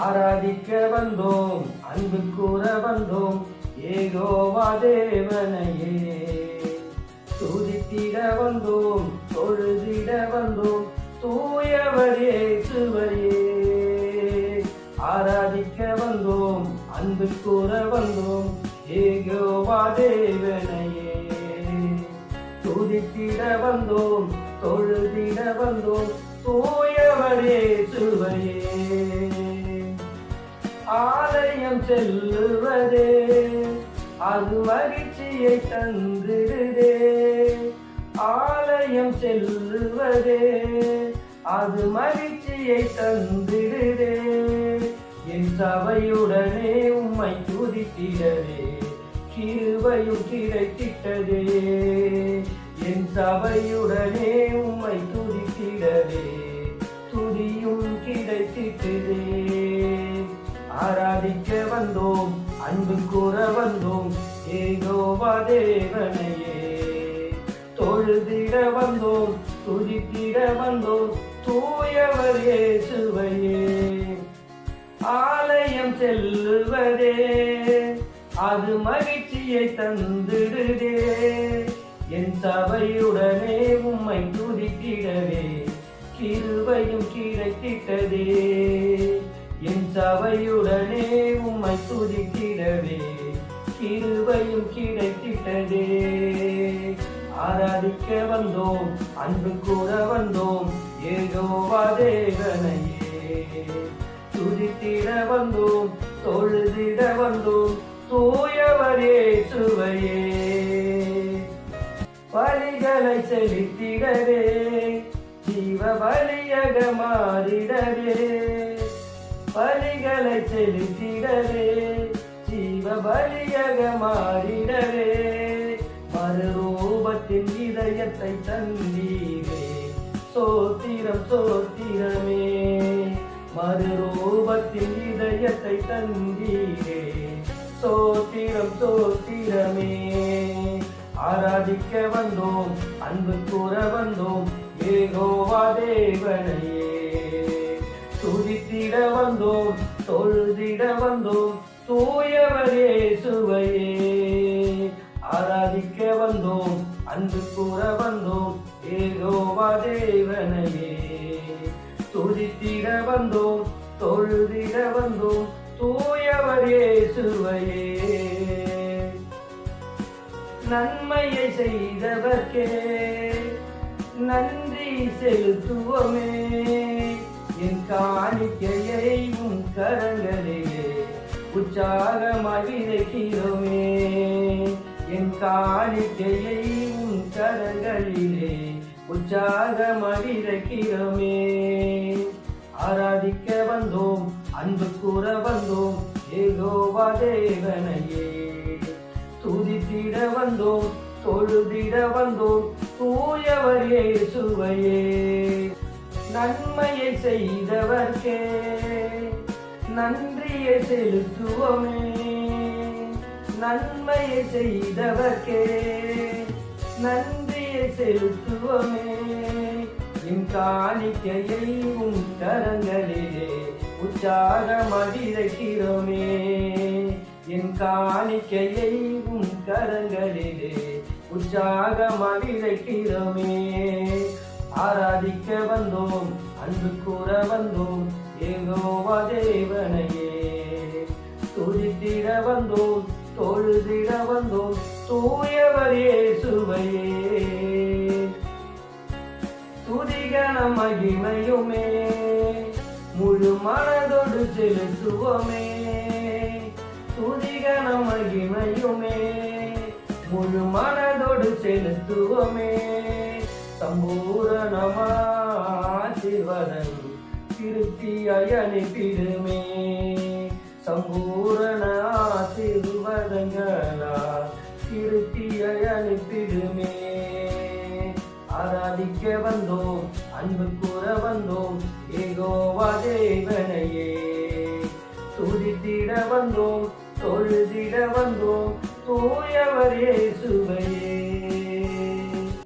ஆராதிக்க வந்தோம் அன்பு கூற வந்தோம் ஏகோவா தேவனையே. துதித்திட வந்தோம் தொழுதிட வந்தோம் தூயவரே சுவையே ஆராதிக்க வந்தோம் அன்பு கூற வந்தோம் ஏகோவா தேவனையே. துதித்திட வந்தோம் தொழுதிட வந்தோம் தூயவரே சுவையே ஆலயம் செல்லுவதே அது மகிழ்ச்சியை தந்திடுதே. ஆலயம் செல்லுவதே அது மகிழ்ச்சியை தந்திடுதே. என் சபையுடனே உம்மை துதித்திடவே கிருபையும் கிடைத்திட்டதே. என் சபையுடனே உம்மை துதித்திடவே துதியும் கிடைத்திட்டதே ஆராதிக்க வந்தோம் அன்பு கூற வந்தோம் ஏகோவா தேவனையே. தொழுதிட வந்தோம் துதித்திட வந்தோம் தூயவர் இயேசுவையே. ஆலயம் செல்லுவதே அது மகிழ்ச்சியை தந்துடுதே. என் சபையுடனே உம்மை துதித்திடவே கிருபையும் கிடைத்திட்டதே. என் சபையுடனே உம்மை துதிக்கிடவே கிருபையும் கிடைத்திட்டதே. ஆராதிக்க வந்தோம் அன்பு கூற வந்தோம் ஏகோவா தேவனையே. துதித்திட வந்தோம் தொழுதிட வந்தோம் தூயவரே சுவையே பலிகளை செலுத்திடவே ஜீவ பலியக மாறிடவே. பலிகளை செலுத்திடவே ஜீவ பலியாக மாறிடவே மறுரூபத்தின் இதயத்தை தந்தீரே. சோத்திரம் சோத்திரமே மறுரூபத்தின் இதயத்தை தந்தீரே. சோத்திரம் சோத்திரமே ஆராதிக்க வந்தோம் அன்பு கூற வந்தோம் ஏகோவா தேவனையே. தொழுதிட வந்தோம் தொழுதிட வந்தோம் தூயவரே சுவையே ஆராதிக்க வந்தோம் அன்பு கூற வந்தோம் ஏகோவா தேவனையே. துதித்திட வந்தோம் தொழுதிட வந்தோம் தூயவரே சுவையே நன்மையை செய்தவர்க்கே நன்றி செலுத்துவோமே. என் காணிக்கையை உன் கரங்களிலே உற்சாகமாய் விதைக்கிறோமே என் காணிக்கையை உன் கரங்களிலே உற்சாகமாய் விதைக்கிறோமே ஆராதிக்க வந்தோம் அன்பு கூற வந்தோம் ஏகோவா தேவனையே. துதித்திட வந்தோம் தொழுதிட வந்தோம் தூயவர் இயேசுவையே. நன்மையை செய்தவர்க்கே. நன்றியை செலுத்துவோமே. நன்மையை செய்தவர்க்கே. நன்றியை செலுத்துவோமே. என் காணிக்கையை உன் கரங்களிலே உற்சாகமடிக்கிறோமே என் காணிக்கையை உன் கரங்களிலே உற்சாகமடிக்கிறோமே ஆராதிக்க வந்தோம் அன்பு கூற வந்தோம் ஏகோவா தேவனையே. துதித்திட வந்தோம் தொழுதிட வந்தோம் தூயவர் இயேசுவையே. துதிகன மகிமையுமே முழு மனதோடு செலுத்துவோமே. துதிகன மகிமையுமே முழு மனதோடு செலுத்துவோமே. சம்பூரணமா சம்பூரணமாசிவரன் திருப்தியாய் அனுப்பிடுமே சம்பூரண ஆசீர்வாதங்களா திருப்தியாய் அனுப்பிடுமே ஆராதிக்க வந்தோம் அன்பு கூற வந்தோம் ஏகோவா தேவனையே. துதித்திட வந்தோம் தொழுதிட வந்தோம் தூயவர் இயேசுவை